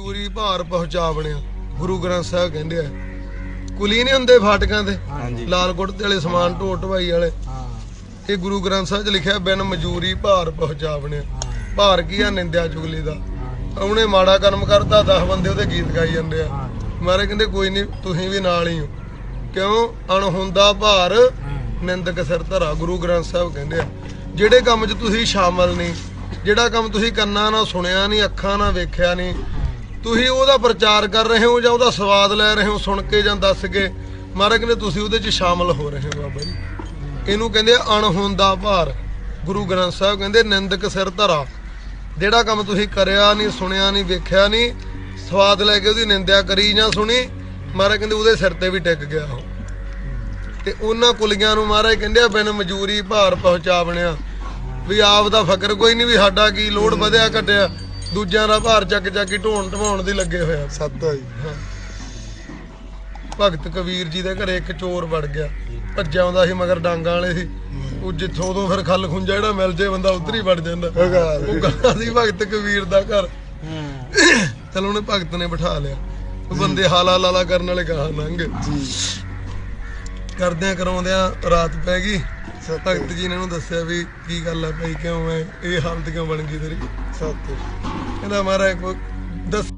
ਚੂਰੀ ਭਾਰ ਪਹੁੰਚਾ ਬਣਿਆ ਗੁਰੂ ਗ੍ਰੰਥ ਸਾਹਿਬ ਕਹਿੰਦੇ ਆ ਕੁਲੀ ਨਹੀਂ ਹੁੰਦੇ ਫਾਟਕਾਂ ਤੇ ਹਾਂਜੀ। ਲਾਲ ਕੁੜਤੇ ਵਾਲੇ ਸਮਾਨ ਢੋ ਢਵਾਈ ਵਾਲੇ। ਇਹ ਗੁਰੂ ਗ੍ਰੰਥ ਸਾਹਿਬ 'ਚ ਲਿਖਿਆ ਬਿਨ ਮਜੂਰੀ ਭਾਰ ਪਹੁੰਚਾ ਬਣਿਆ ਭਾਰ ਕੀ ਆ ਨਿੰਦਿਆ ਚੁਗਲੀ ਦਾ? ਉਹਨੇ ਮਾੜਾ ਕਰਮ ਕਰਤਾ 10 ਬੰਦੇ ਉਹਦੇ ਗੀਤ ਗਾਈ ਜਾਂਦੇ ਆ। ਮਾਰੇ ਕਹਿੰਦੇ ਕੋਈ ਨਹੀਂ ਤੁਸੀਂ ਵੀ ਨਾਲ ਹੀ ਹੋ। ਕਿਉਂ? ਅਣਹੁੰਦਾ ਭਾਰ ਨਿੰਦਕ ਸਿਰ ਧਰਾ ਗੁਰੂ ਗ੍ਰੰਥ ਸਾਹਿਬ ਕਹਿੰਦੇ ਆ। ਜਿਹੜੇ ਕੰਮ 'ਚ ਤੁਸੀਂ ਸ਼ਾਮਲ ਨਹੀਂ ਜਿਹੜਾ ਕੰਮ ਤੁਸੀਂ ਕੰਨਾਂ ਨਾਲ ਸੁਣਿਆ ਨਹੀਂ ਅੱਖਾਂ ਨਾਲ ਵੇਖਿਆ ਨਹੀਂ ਤੁਸੀਂ ਉਹਦਾ ਪ੍ਰਚਾਰ ਕਰ ਰਹੇ ਹੋ ਜਾਂ ਉਹਦਾ ਸਵਾਦ ਲੈ ਰਹੇ ਹੋ ਸੁਣ ਕੇ ਜਾਂ ਦੱਸ ਕੇ? ਮਹਾਰਾਜ ਕਹਿੰਦੇ ਤੁਸੀਂ ਉਹਦੇ 'ਚ ਸ਼ਾਮਲ ਹੋ ਰਹੇ ਹੋ ਬਾਬਾ ਜੀ। ਇਹਨੂੰ ਕਹਿੰਦੇ ਅਣਹੋਂਦਾ ਭਾਰ। ਗੁਰੂ ਗ੍ਰੰਥ ਸਾਹਿਬ ਕਹਿੰਦੇ, ਨਿੰਦਕ ਸਿਰ ਧਰਾ। ਜਿਹੜਾ ਕੰਮ ਤੁਸੀਂ ਕਰਿਆ ਨਹੀਂ, ਸੁਣਿਆ ਨਹੀਂ, ਵੇਖਿਆ ਨਹੀਂ, ਸਵਾਦ ਲੈ ਕੇ ਉਹਦੀ ਨਿੰਦਿਆ ਕਰੀ ਜਾਂ ਸੁਣੀ, ਮਹਾਰਾਜ ਕਹਿੰਦੇ ਉਹਦੇ ਸਿਰ ਤੇ ਵੀ ਟਿਕ ਗਿਆ ਉਹ। ਤੇ ਉਹਨਾਂ ਕੁਲੀਆਂ ਨੂੰ ਮਹਾਰਾਜ ਕਹਿੰਦੇ ਆ, ਬਿਨ ਮਜੂਰੀ ਭਾਰ ਪਹੁੰਚਾ ਬਣਿਆ। ਵੀ ਆਪ ਦਾ ਫਕਰ ਕੋਈ ਨਹੀਂ, ਵੀ ਸਾਡਾ ਕੀ ਲੋੜ ਵਧਿਆ ਘਟਿਆ। ਦੂਜਿਆਂ ਦਾ ਭਾਰ ਚੱਕ ਚੱਕ ਕੇ ਢੋਣ ਢਵਾਉਣ ਦੀ ਲੱਗੇ ਹੋਇਆ ਸੱਦਾ ਜੀ। ਹਾਂ। ਭਗਤ ਕਬੀਰ ਜੀ ਦੇ ਘਰੇ ਇੱਕ ਚੋਰ ਵੜ ਗਿਆ। ਭੱਜਿਆ ਆਉਂਦਾ ਸੀ ਮਗਰ ਡਾਂਗਾਂ ਵਾਲੇ ਸੀ। ਉਹ ਜਿੱਥੋਂ ਤੋਂ ਫਿਰ ਖੱਲ ਖੁੰਝਾ ਜਿਹੜਾ ਮਿਲ ਜੇ ਬੰਦਾ ਉੱਧਰ ਹੀ ਵੜ ਜਾਂਦਾ। ਉਹ ਗਾਣਾ ਸੀ ਭਗਤ ਕਬੀਰ ਦਾ ਘਰ। ਚਲ ਉਹਨੇ ਭਗਤ ਨੇ ਬਿਠਾ ਲਿਆ। ਉਹ ਬੰਦੇ ਹਾਲਾ ਲਾਲਾ ਕਰਨ ਵਾਲੇ ਗਾਹਾਂ ਲੰਘ ਜੀ। ਕਰਦਿਆਂ ਕਰਾਉਂਦਿਆਂ ਰਾਤ ਪੈ ਗਈ। ਭਗਤ ਜੀ ਨੇ ਉਹਨੂੰ ਦੱਸਿਆ ਵੀ ਕੀ ਗੱਲ ਆ ਭਾਈ ਕਿਉਂ ਐ ਇਹ ਹਾਲਤ ਕਿਉਂ ਬਣ ਗਈ ਤੇਰੀ? ਸੱਤ ਕਹਿੰਦਾ ਮਹਾਰਾਜ ਕੋਈ ਦੱਸ